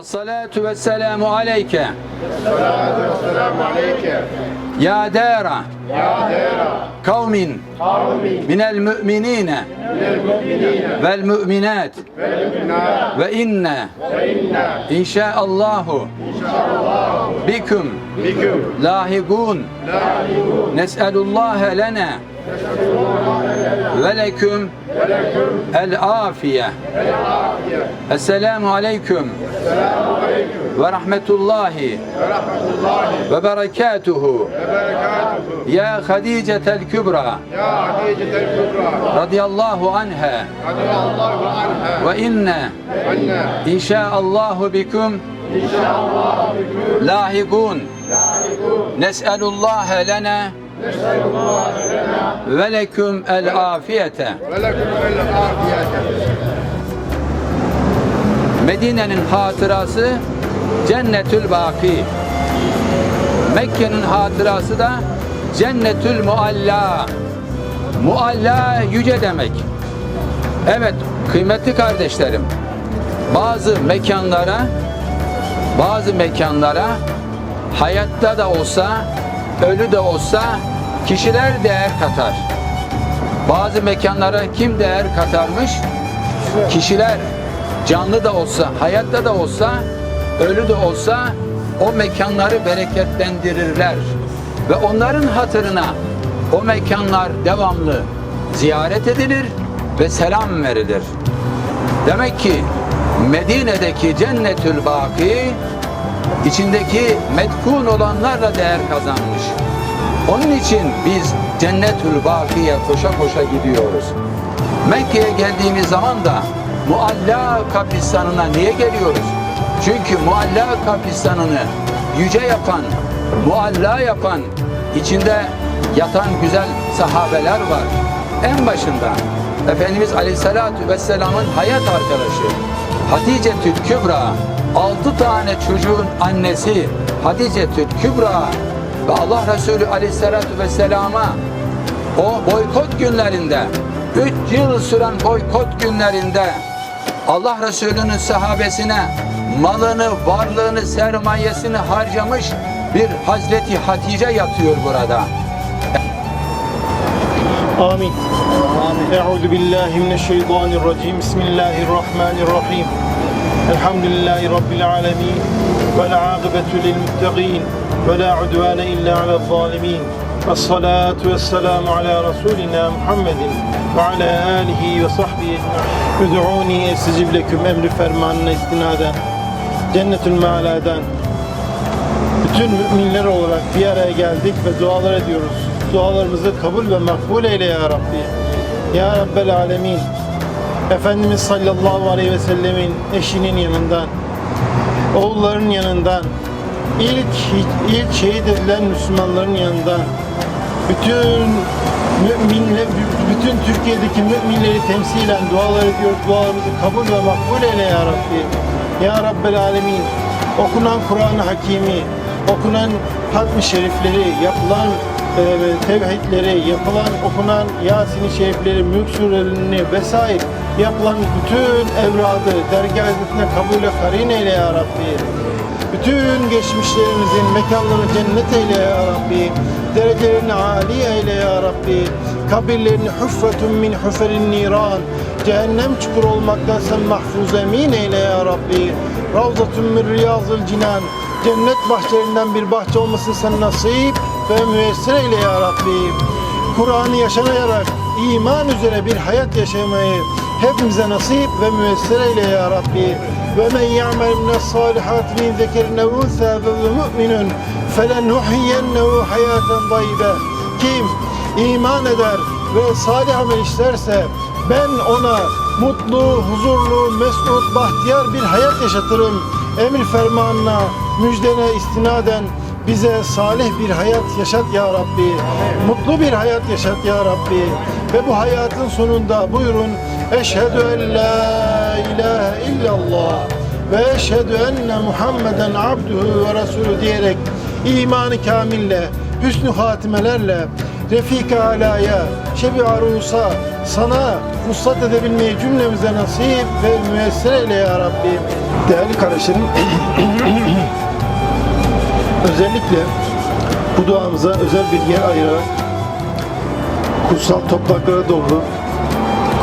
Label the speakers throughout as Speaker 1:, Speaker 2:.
Speaker 1: Esselatu ve aleyke.
Speaker 2: Esselatu ve selamu
Speaker 1: aleyke. Ya
Speaker 2: dera. Ya
Speaker 1: dera.
Speaker 2: Kavmin.
Speaker 1: Kavmin. Minel
Speaker 2: müminine. Minel
Speaker 1: müminine.
Speaker 2: Vel
Speaker 1: müminat.
Speaker 2: Vel
Speaker 1: müminat. Ve inne. Ve
Speaker 2: inne.
Speaker 1: İnşaallahu.
Speaker 2: İnşaallahu.
Speaker 1: Biküm. Biküm. Lahigun. Lahigun.
Speaker 2: Nes'elullahe
Speaker 1: lene.
Speaker 2: Nes'elullahe
Speaker 1: ولكم العافية.
Speaker 2: السلام عليكم
Speaker 1: ورحمة الله وبركاته. يا خديجة الكبرى رضي الله عنها. وإنا إن شاء الله بكم
Speaker 2: لاهقون
Speaker 1: نسأل الله لنا Ve leküm
Speaker 2: el afiyete.
Speaker 1: Medine'nin hatırası Cennetül Baki. Mekke'nin hatırası da Cennetül Mualla. Mualla yüce demek. Evet kıymetli kardeşlerim bazı mekanlara bazı mekanlara hayatta da olsa ölü de olsa kişiler değer katar. Bazı mekanlara kim değer katarmış? Kişiler canlı da olsa, hayatta da olsa, ölü de olsa o mekanları bereketlendirirler. Ve onların hatırına o mekanlar devamlı ziyaret edilir ve selam verilir. Demek ki Medine'deki Cennetül Baki içindeki metkun olanlarla değer kazanmış. Onun için biz Cennetül Baki'ye koşa koşa gidiyoruz. Mekke'ye geldiğimiz zaman da Mualla kabristanına niye geliyoruz? Çünkü Mualla kabristanını yüce yapan, mualla yapan, içinde yatan güzel sahabeler var. En başında Efendimiz Aleyhisselatü Vesselam'ın hayat arkadaşı Hatice Tül Kübra, altı tane çocuğun annesi Hatice Tül Kübra ve Allah Resulü aleyhissalatu vesselama o boykot günlerinde 3 yıl süren boykot günlerinde Allah Resulü'nün sahabesine malını, varlığını, sermayesini harcamış bir Hazreti Hatice yatıyor burada.
Speaker 3: Amin. Amin. Euzu billahi mineşşeytanirracim. Bismillahirrahmanirrahim. Elhamdülillahi rabbil alamin. Vel akibetu lil muttaqin ve la udvane illa ala zalimin. Ve salatu ve selamu ala Resulina Muhammedin ve ala alihi ve sahbihi ecma'in. Üd'uni estecib leküm emri fermanına istinaden. Cennetül Meala'dan bütün müminler olarak bir araya geldik ve dualar ediyoruz. Dualarımızı kabul ve makbul eyle ya Rabbi. Ya Rabbel Alemin. Efendimiz sallallahu aleyhi ve sellemin eşinin yanından, oğulların yanından, ilk, ilk şehit edilen Müslümanların yanından, bütün müminler, bütün Türkiye'deki müminleri temsilen dualar ediyoruz. Dualarımızı kabul ve makbul eyle ya Rabbi. Ya Rabbel Alemin. Okunan Kur'an-ı Hakimi, okunan hatmi şerifleri, yapılan e, tevhidleri, yapılan okunan Yasin-i şerifleri, mülk surelerini vesaire yapılan bütün evradı dergah hizmetine kabule karin eyle ya Rabbi. Bütün geçmişlerimizin mekanlarını cennet eyle ya Rabbi. Derecelerini âli eyle ya Rabbi. Kabirlerini huffetun min huferin niran. Cehennem çukur olmaktan sen mahfuz emin eyle ya Rabbi. Ravzatun min riyazıl cinan. Cennet bahçelerinden bir bahçe olmasını sen nasip ve müyesser eyle ya Rabbi. Kur'an'ı yaşanayarak iman üzere bir hayat yaşamayı hepimize nasip ve müyesser eyle ya Rabbi. Ve men ya'mel mines salihat min zekerin ev unsa ve mu'minun felenuhyiyennehu hayaten dayyibe. Kim iman eder ve salih amel işlerse ben ona mutlu, huzurlu, mesut, bahtiyar bir hayat yaşatırım. Emir fermanına, müjdene istinaden bize salih bir hayat yaşat ya Rabbi. Mutlu bir hayat yaşat ya Rabbi. Ve bu hayatın sonunda buyurun Eşhedü en la ilahe illallah ve eşhedü enne Muhammeden abduhu ve resulü diyerek imanı kamille, hüsnü hatimelerle Refika alaya, şebi arusa sana vuslat edebilmeyi cümlemize nasip ve müyesser eyle ya Rabbi. Değerli kardeşlerim, özellikle bu duamıza özel bir yer ayırarak kutsal topraklara doğru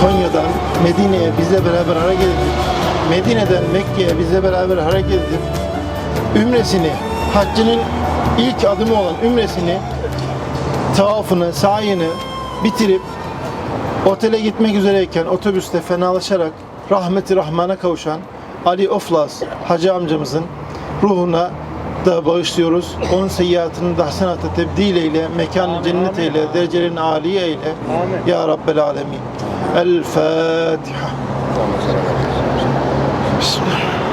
Speaker 3: Konya'dan Medine'ye bizle beraber hareket edip Medine'den Mekke'ye bizle beraber hareket edip ümresini, haccının ilk adımı olan ümresini, tavafını, sayını bitirip otele gitmek üzereyken otobüste fenalaşarak rahmeti rahmana kavuşan Ali Oflas hacı amcamızın ruhuna da bağışlıyoruz. Onun seyyiatını da hasenata tebdil eyle, mekanı cennet eyle, derecelerini âli eyle. Ya Rabbel Alemin. El Fatiha. Bismillah.